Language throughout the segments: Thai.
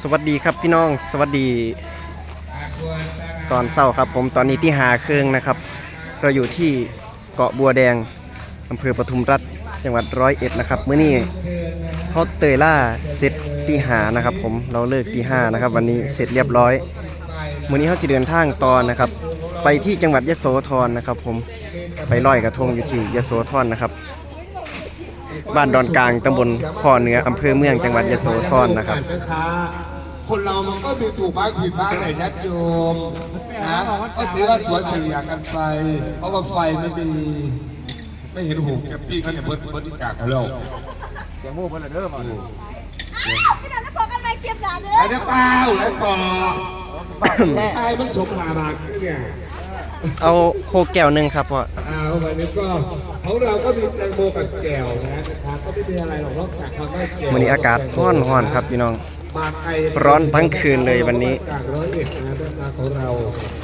สวัสดีครับพี่น้องสวัสดีตอนเศร้าครับ ผมตอนนี้ที่หาเครื่องนะครับ เราอยู่ที่เกาะบัวแดงอำเภอปทุมรัฐจังหวัดร้อยเอ็ดนะครับเมื่อนี้ฮอตเตยล่าเสร็จที่หานะครับ ผมเราเลิกที่ห้านะครับ วันนี้เสร็จเรียบร้อยเมื่อนี้เขาสิเดินทางตอนนะครับ ไปที่จังหวัดยโสธรนะครับ ผมไปลอยกระทงอยู่ที่ยโสธรนะครับ บ้านดอนกลางตำบลคอเหนืออำเภอเมืองจังหวัดยโสธรนะครับแม่ค้าคนเรามันก็มีถูกบ้างผิดบ้างแหละยัดโยมนะก็ถือว่าตัวเฉลี่ยกันไป เพราะว่าไฟไม่มี ไม่เห็นหูแกปปี้เขาเนี่ยเบิร์ดเบิร์ดที่กากกันแล้วพี่น้องแล้วพอกันไหมเก็บหลานเด้อไอ้เจ้าเป้าแล้วต่อไอ้มันสมหาบาทเนี่ย เอาโคแก้วหนึ่งครับพ่ออ่าวันนี้ก็ของเราก็มีแตงโมกับแก้วนะนะครับก็ไม่มีอะไรหรอกนอกจากคำว่าแก้ววันนี้อากาศร้อนร้อนครับพี่น้องบางไอร้อนทั้งคืนเลยวันนี้ จากร้อยเอ็ดนะเรื่องราวของเรา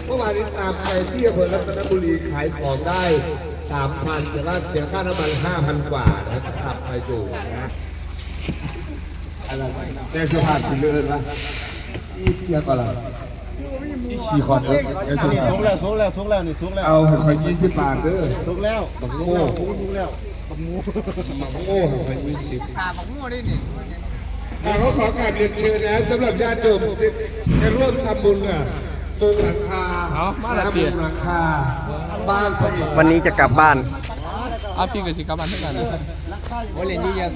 เมื่อวานนี้ตามไปที่อำเภอรัตนบุรีขายของได้สามพันแต่ว่าเสียค่าน้ำมันห้าพันกว่านะก็ขับไปอยู่นะอะไรแต่สภาพสิเลิศนะอีเกียก่อนละอี ฉี่คอนเอิร์ดไอ้ทุกทุกแล้วทุกแล้วทุกแล้วนี่ทุกแล้วเอาให้คอยยี่สิบบาทเด้อทุกแล้วบักโง่ทุกแล้วบักโง่ให้คอยยี่สิบอ่าเขาขอการเรียนเชิญนะสำหรับญาติโยมที่จะร่วมทำบุญอะมุงหลังคานะมุงหลังคาบ้านพระเอกวันนี้จะกลับบ้าน อาพี่กับสิกลับบ้านเท่ากัน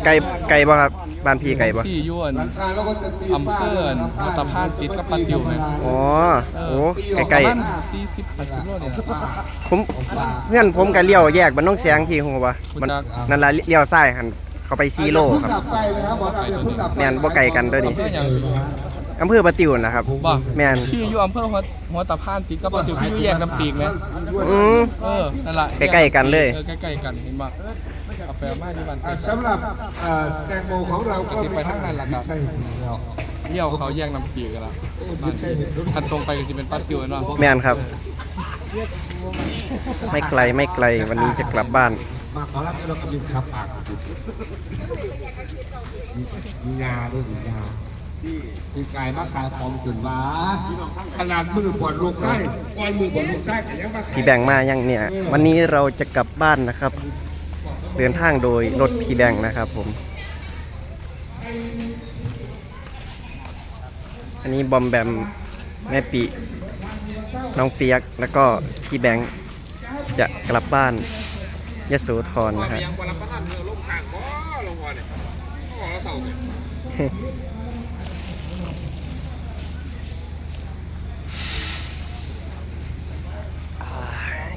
ไกลไกลบ่ครับบ้านพี่ไกลบ่พี่ยวนหลังคาแล้วก็จะตีอำเภอวัดตะพานติดกับปัดอยู่ไหมอ๋อโอ้ไกลประมาณสี่สิบแปดสิบโลเนี่ยๆผมเพื่อนผมก็เลี้ยวแยกบ้านน้องแสงพี่ฮู้บ่มันนั่นล่ะเลี้ยวซ้ายหันเข้าไป4โลครับกลับไปนะครับหมอครับเดี๋ยวเพิ่งกลับไปแม่นบ่ไกลกันเด้อนี่ อำเภออย่างอำเภอปะติวนะครับ บ่แม่นพี่อยู่อำเภอหัวหัวตะพานติดกับปัดอยู่พี่อยู่แยกน้ำปีกไหมอืม เออนั่นแหละใกล้ๆกันเลยเออใกล้ๆกันเห็นบ่เอาไปเอามาที่บ้านอ่าสำหรับอ่าแตงโมของเราก็ไปทางนั้นล่ะครับใช่แล้วเลี้ยวเขาแยกน้ำปีกกันละโอ้ไม่ใช่เห็นรถคันตรงไปก็จะเป็นปัดอยู่เนาะแม่นครับ ไม่ไกลไม่ไกลวันนี้จะกลับบ้าน มาขอรับเรากำลังชับปากมีงาด้วยมีงา คือกายมาขายของจนว้าขนาดมือปวดลูกไส้ปวดมือปวดลูกไส้แต่ยังมาขายพี่แบงค์มายังเนี่ย วันนี้เราจะกลับบ้านนะครับ เดินทางโดยรถพี่แบงค์นะครับ ผม อันนี้บอมแบมแม่ปีน้องเปียกแล้วก็พี่แบงค์จะกลับบ้านยโสธรนะครับ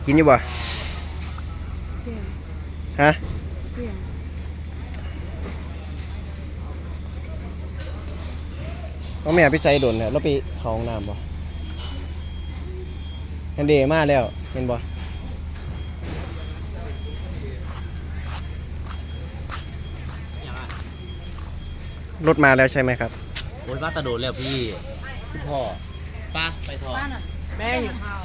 กินอยู่บ่ฮะเอาแม่ไปใส่โดนเนี่ยเราไปเข้าห้องน้ำบ่อันเดมาแล้วเห็นบ่รถมาแล้วใช่ไหมครับโอ้ยว่ากระโดดแล้วพี่คุณพ่อป้าไปทอดแม่อยู่ข้าว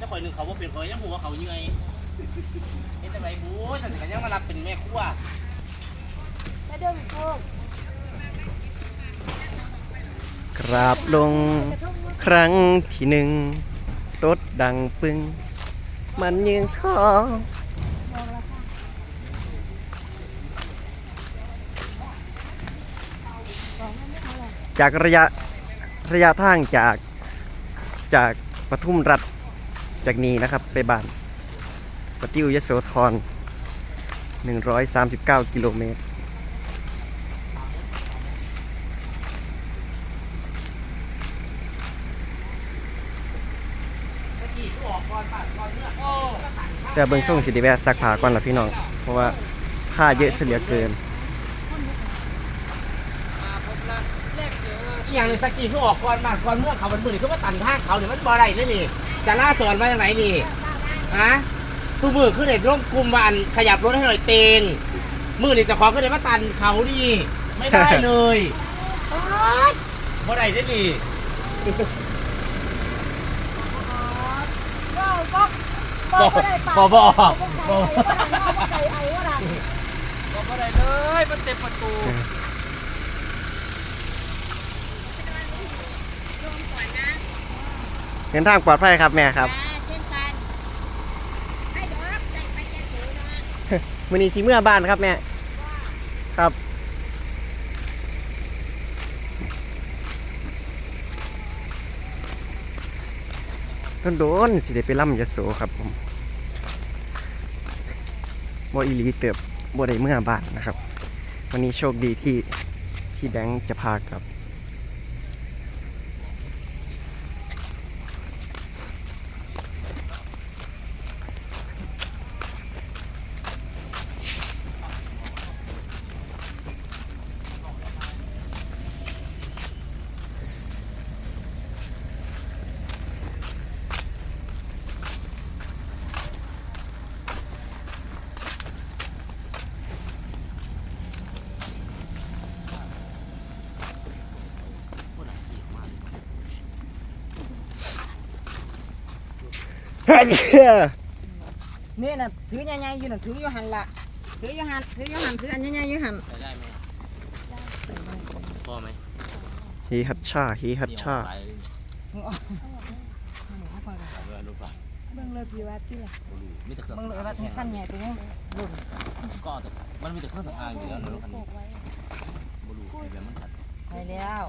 จะปล่อยหนึ่ง เขาว่าเป็นเขายังหัวเขายังไงเห็นแต่ไหนบู๊ฉันก็ยังมารับเป็นแม่ครัวแม่เดินโค้งกราบลงครั้งที่หนึ่งตดดังปึง มันยืงท้องจากระยะระยะทางจากจากปทุมรัฐ จากนี้นะครับไปบ้านปติวยโสธร139 กิโลเมตร แต่เบิ่งส่งสิไดิแวะซักผ้าก่อนละพี่น้อง เพราะว่าผ้าเยอะเสียเหลือเกิน อย่างนี้ตะกี้ที่ออกก่อนมาก่อนเมื่อเขามันมือนี่เขามาตันทางเขาเนี่ยมันบ่ได้เลยนี่จะล่าจอดมาอย่างไรนี่ฮะสูมือขึ้นเด็ดร่มกลุ่มวาอันขยับรถให้หน่อยเตงมือนี่จะขอขึ้นเด็ดมาตันเขานี่ไม่ได้เลยบ่ได้เลยนี่ก็บ่บ่ได้ปากบ่บ่บ่ใจไอ้ว่าดังก็บ่ได้เลยมันเต็มประตู เดินทางปลอดภัยครับแม่ครับเช่นกันให้ดอกใจไปแก่สูเนาะมื้อนี้สิเมื่อบ้านครับแม่ครับโดนๆสิได้ไปล่ำยโสครับผมบ่อีหลีเติบบ่ได้เมื่อบ้านนะครับ วันนี้โชคดีที่พี่แบงค์จะพากลับ นี่น่ะถือใหญ่ๆอยู่น่ะถืออยู่หันละถืออยู่หันถืออยู่หันถืออันใหญ่ๆอยู่หันใส่ได้ไหมพอไหมฮีฮัตชาฮีฮัตชาเบิ่งเลยพี่ว่าพี่ละมีแต่เครื่องเบิ่งเลยว่าขั้นใหญ่ตัวนี้รุ่นก็แต่มันมีแต่เครื่องสำอางอยู่แล้วในรถคันนี้บ่รู้ไอ้แบบมันขัดไปแล้ว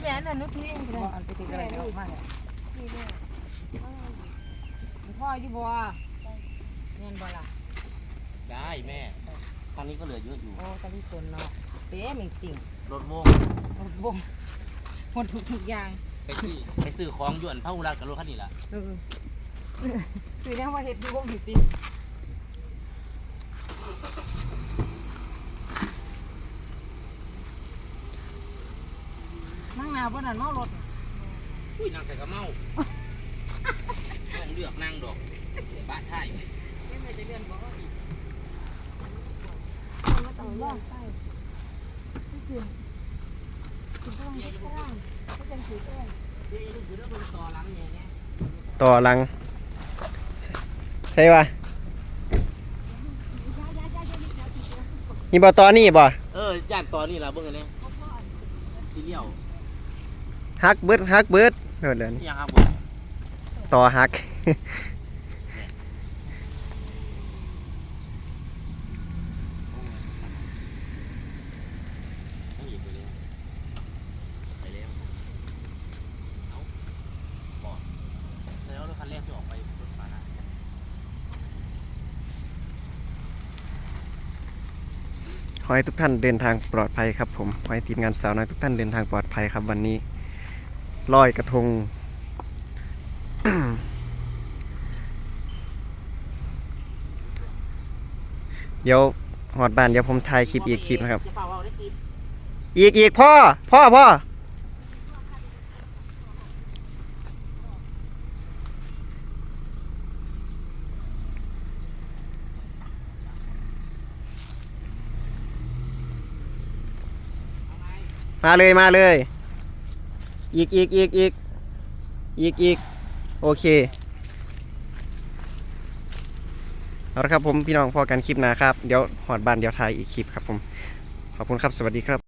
แม่น่ะนึกพี่บ่อันไปติดอะไรเยออกมาเนี่ย พ่ออยู่บ่เงินบ่ล่ะได้แม่คันนี้ก็เหลือเยอะอยู่โอ้ตะลี่ตนเนาะเป๊ะจริงรถโม่งๆบ่บ่หมดทุกทุกอย่างไปซื้อไปซื้อของยวนพระอุรักับรถคันนี้ล่ะเออซื้อซื้อแนวว่าเฮ็ดอยู่บ่มีตินั่งหน้าบ่นั่นเมารถ อุ้ยนางใส่กระเมาต้อง เลือกนั่งดอกบ้าท่ายต้องลองไปคือคือต้องเฮ็ดข้างล่างก็จังสิเอ้ยต่อหลังใช่ป่ะนี่บ่ต่อนี่บ่เออจานตอนนี้ล่ะเบิ่งอันนี้ซีเรียลฮักเบิดฮักเบิดเดี๋ยวเดี๋ยวนี่ยังครับผมต่อฮักต้องหยิบไปเลยไปแล้วเอาบอ กแล้วรถคัก ขอให้ทุกท่านเดินทางปลอดภัยครับผม ขอให้ทีมงานสาวน้อยทุกท่านเดินทางปลอดภัยครับวันนี้ลอยกระทง เดี๋ยวหอดบ้านเดี๋ยวผมถ่ายคลิปอีกคลิปนะครับเป่าเอาได้คลิปอีกอีกพ่อ พ่อพ่อมาเลยมาเลย อีกอีกอีกอีกอีกอีก โอเค เอาละครับผมพี่น้องพอกันคลิปหนาครับ เดี๋ยวหอดบานเดี๋ยวถ่ายอีกคลิปครับผม ขอบคุณครับ สวัสดีครับ